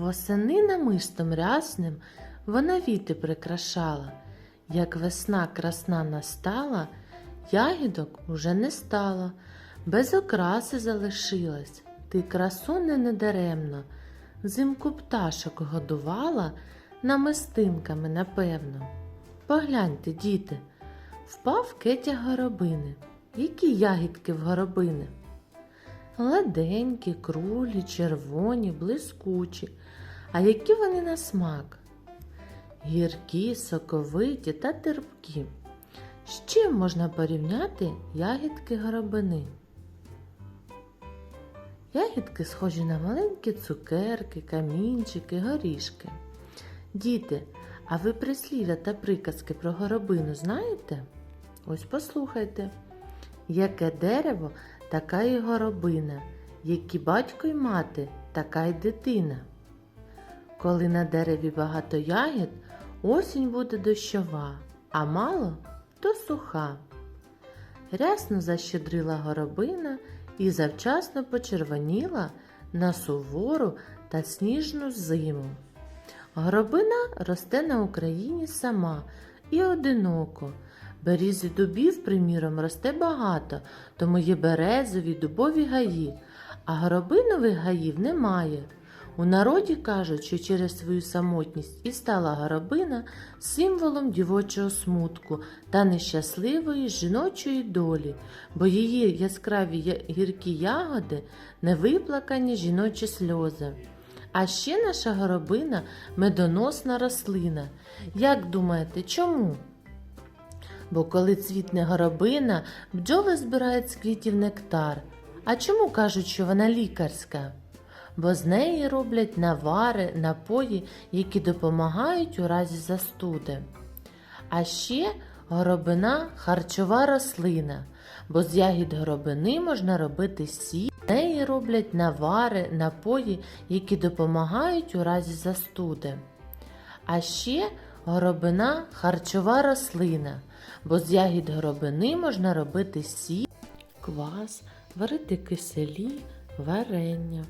Восени намистом рясним вона віти прикрашала. Як весна красна настала, ягідок уже не стало, без окраси залишилась, ти красуне недаремно, взимку пташок годувала намистинками, напевно. Погляньте, діти, впав кетя горобини. Які ягідки в горобини? Гладенькі, крулі, червоні, блискучі. А які вони на смак? Гіркі, соковиті та терпкі. З чим можна порівняти ягідки горобини? Ягідки схожі на маленькі цукерки, камінчики, горішки. Діти, а ви прислів'я та приказки про горобину знаєте? Ось послухайте. Яке дерево, така й горобина, які батько й мати, така й дитина. Коли на дереві багато ягід, осінь буде дощова, а мало то суха. Рясно защедрила горобина і завчасно почервоніла на сувору та сніжну зиму. Горобина росте на Україні сама і одиноко. Беріз і дубів, приміром, росте багато, тому є березові, дубові гаї, а горобинових гаїв немає. У народі кажуть, що через свою самотність і стала горобина символом дівочого смутку та нещасливої жіночої долі, бо її яскраві гіркі ягоди невиплакані жіночі сльози. А ще наша горобина медоносна рослина. Як думаєте, чому? Бо коли цвітне горобина, бджоли збирають з квітів нектар. А чому кажуть, що вона лікарська? Бо з неї роблять навари, напої, які допомагають у разі застуди. А ще горобина харчова рослина, бо з ягід горобини можна робити сіль. З неї роблять навари, напої, які допомагають у разі застуди. А ще горобина харчова рослина, бо з ягід горобини можна робити сіль, квас, варити киселі, варення.